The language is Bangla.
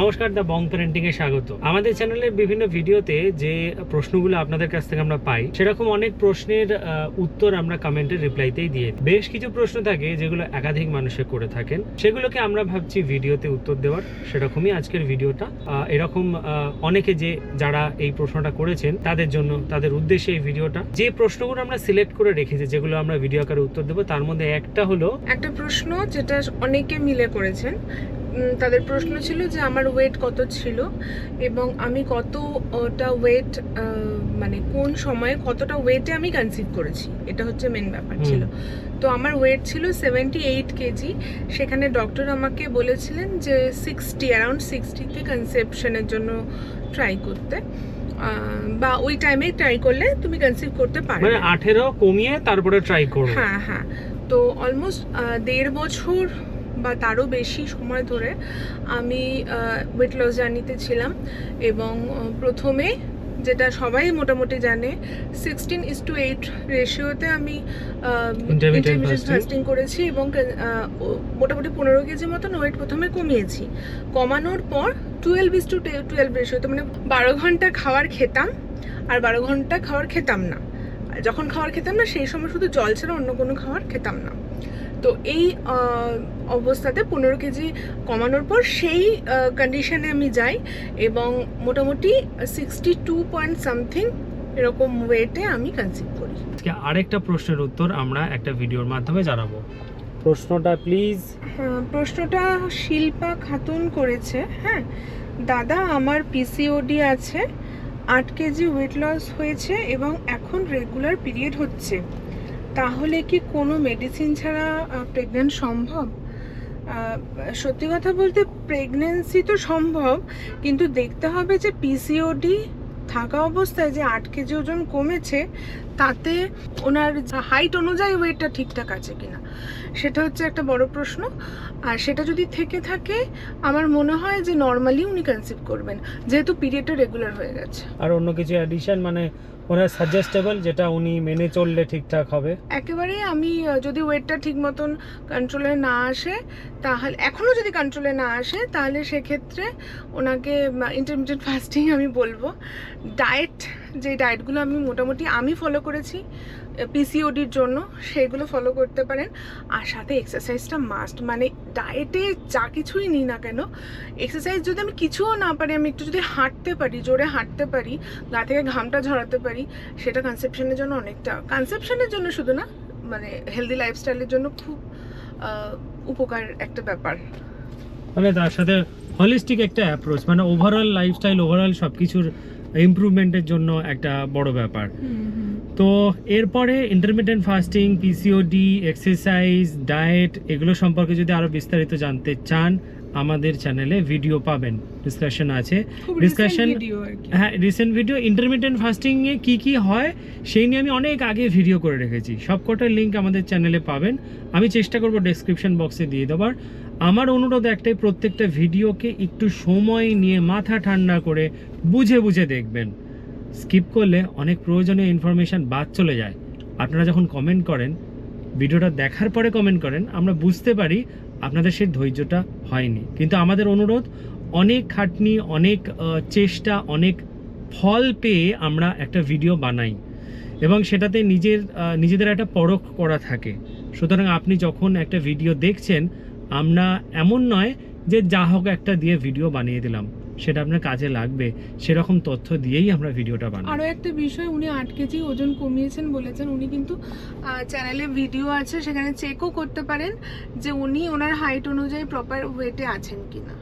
নমস্কার, দ্য বং প্যারেন্টিং এ স্বাগত। আমাদের চ্যানেলের বিভিন্ন ভিডিওতে যে প্রশ্নগুলো আপনাদের কাছ থেকে আমরা পাই, সেরকম অনেক প্রশ্নের উত্তর আমরা কমেন্টের রিপ্লাইতেই দিয়ে বেশ কিছু প্রশ্ন থাকে যেগুলো একাধিক মানুষে করে থাকেন। সেগুলোকে আমরা ভাবছি ভিডিওতে উত্তর দেওয়ার। সেরকমই আজকের ভিডিওটা। এরকম অনেকে যে, যারা এই প্রশ্নটা করেছেন, তাদের জন্য, তাদের উদ্দেশ্যে এই ভিডিওটা। যে প্রশ্নগুলো আমরা সিলেক্ট করে রেখেছি, যেগুলো আমরা ভিডিও আকারে উত্তর দেবো, তার মধ্যে একটা হলো একটা প্রশ্ন যেটা অনেকে মিলে করেছেন। তাদের প্রশ্ন ছিল যে আমার ওয়েট কত ছিল এবং আমি কতটা ওয়েট মানে কোন সময়ে কতটা ওয়েটে আমি কনসিভ করেছি। এটা হচ্ছে মেন ব্যাপার ছিল। তো আমার ওয়েট ছিল সেভেন্টি এইট কেজি সেখানে ডক্টর আমাকে বলেছিলেন যে সিক্সটি অ্যারাউন্ড সিক্সটিতে কনসেপশনের জন্য ট্রাই করতে। বা ওই টাইমে ট্রাই করলে তুমি কনসিভ করতে মানে পারবে আঠেরো কমিয়ে তারপরে ট্রাই করো। হ্যাঁ হ্যাঁ। তো অলমোস্ট দেড় বছর বা তারও বেশি সময় ধরে আমি ওয়েট লস জার্নিতে ছিলাম এবং প্রথমে যেটা সবাই মোটামুটি জানে সিক্সটিন ইস টু এইট রেশিওতে আমি ফাস্টিং করেছি এবং মোটামুটি পনেরো কেজি মতন ওয়েট প্রথমে কমিয়েছি। কমানোর পর টুয়েলভ ইস টু টুয়েলভ রেশিওতে মানে বারো ঘণ্টা খাওয়ার খেতাম আর বারো ঘণ্টা খাবার খেতাম না। যখন খাবার খেতাম না সেই সময় শুধু জল ছাড়া অন্য কোনো খাবার খেতাম না। তো এই অবস্থাতে পনেরো কেজি কমানোর পর সেই কন্ডিশনে আমি যাই এবং মোটামুটি সিক্সটি টু পয়েন্ট সামথিং এরকম ওয়েটে আমি কনসিভ করি। আজকে আরেকটা প্রশ্নের উত্তর আমরা একটা ভিডিওর মাধ্যমে জানাব। প্রশ্নটা প্লিজ হ্যাঁ, প্রশ্নটা শিল্পা খাতুন করেছে হ্যাঁ। দাদা আমার পিসিওডি আছে আট কেজি ওয়েট লস হয়েছে এবং এখন রেগুলার পিরিয়ড হচ্ছে। তাহলে কি কোনো মেডিসিন ছাড়া প্রেগনেন্ট সম্ভব? সত্যি কথা বলতে প্রেগনেন্সি তো সম্ভব, কিন্তু দেখতে হবে যে পিসিওডি থাকা অবস্থায় যে আট কেজি ওজন কমেছে তাতে ওনার হাইট অনুযায়ী ওয়েটটা ঠিকঠাক আছে কিনা সেটা হচ্ছে একটা বড় প্রশ্ন। আর সেটা যদি থেকে থাকে আমার মনে হয় যে নর্মালি উনি কনসিভ করবেন যেহেতু পিরিয়ডটা রেগুলার হয়ে গেছে। আর অন্য কিছু অ্যাডিশন মানে ওনার সাজেস্টেবল যেটা উনি মেনে চললে ঠিকঠাক হবে? একেবারেই আমি যদি ওয়েটটা ঠিক মতন কন্ট্রোলে না আসে তাহলে এখনও যদি কন্ট্রোলে না আসে তাহলে সেক্ষেত্রে ওনাকে ইন্টারমিডিয়েট ফাস্টিং আমি বলব। ডায়েট যে ডায়েটগুলো আমি মোটামুটি আমি ফলো করেছি পিসিওডির জন্য সেগুলো ফলো করতে পারেন। আর সাথে এক্সারসাইজটা মাস্ট মানে ডায়েটে যা কিছুই নিই না কেন এক্সারসাইজ যদি আমি কিছুও না পারি, আমি একটু যদি হাঁটতে পারি, জোরে হাঁটতে পারি, গা থেকে ঘামটা ঝরাতে পারি, সেটা কনসেপশনের জন্য অনেকটা কনসেপশনের জন্য শুধু না মানে হেলদি লাইফস্টাইলের জন্য খুব উপকার একটা ব্যাপার। মানে তার সাথে হলিস্টিক একটা অ্যাপ্রোচ মানে ওভারঅল লাইফস্টাইল ওভারঅল সব কিছুর ইমপ্রুভমেন্টের জন্য একটা বড় ব্যাপার। তো এরপরে intermittent fasting PCOD exercise diet এগুলো সম্পর্কে যদি আরও বিস্তারিত জানতে চান আমাদের চ্যানেলে ভিডিও পাবেন। ডিসকাশন আছে। কি। হ্যাঁ রিসেন্ট ভিডিও ইন্টারমিডিয়েন্ট ফাস্টিংয়ে কী কী হয় সেই নিয়ে আমি অনেক আগে ভিডিও করে রেখেছি। সবকটার লিঙ্ক আমাদের চ্যানেলে পাবেন। আমি চেষ্টা করব ডেসক্রিপশন বক্সে দিয়ে দেওয়ার। আমার অনুরোধ একটাই প্রত্যেকটা ভিডিওকে একটু সময় নিয়ে মাথা ঠান্ডা করে বুঝে বুঝে দেখবেন। স্কিপ করলে অনেক প্রয়োজনীয় ইনফরমেশান বাদ চলে যায়। আপনারা যখন কমেন্ট করেন ভিডিওটা দেখার পরে কমেন্ট করেন আমরা বুঝতে পারি আপনাদের সেই ধৈর্যটা হয়নি। কিন্তু আমাদের অনুরোধ, অনেক খাটনি, অনেক চেষ্টা, অনেক ফল পেয়ে আমরা একটা ভিডিও বানাই এবং সেটাতে নিজের নিজেদের একটা পরখ করা থাকে। সুতরাং আপনি যখন একটা ভিডিও দেখছেন, আমরা এমন নয় যে যা হোক একটা দিয়ে ভিডিও বানিয়ে দিলাম। সেটা আপনার কাজে লাগবে। সেরকম তথ্য দিয়েই আমরা ভিডিওটা বানাই আরও একটা বিষয়, উনি আট কেজি ওজন কমিয়েছেন বলেছেন, উনি কিন্তু চ্যানেলে ভিডিও আছে, সেখানে চেকও করতে পারেন যে উনি ওনার হাইট অনুযায়ী প্রপার ওয়েটে আছেন কিনা।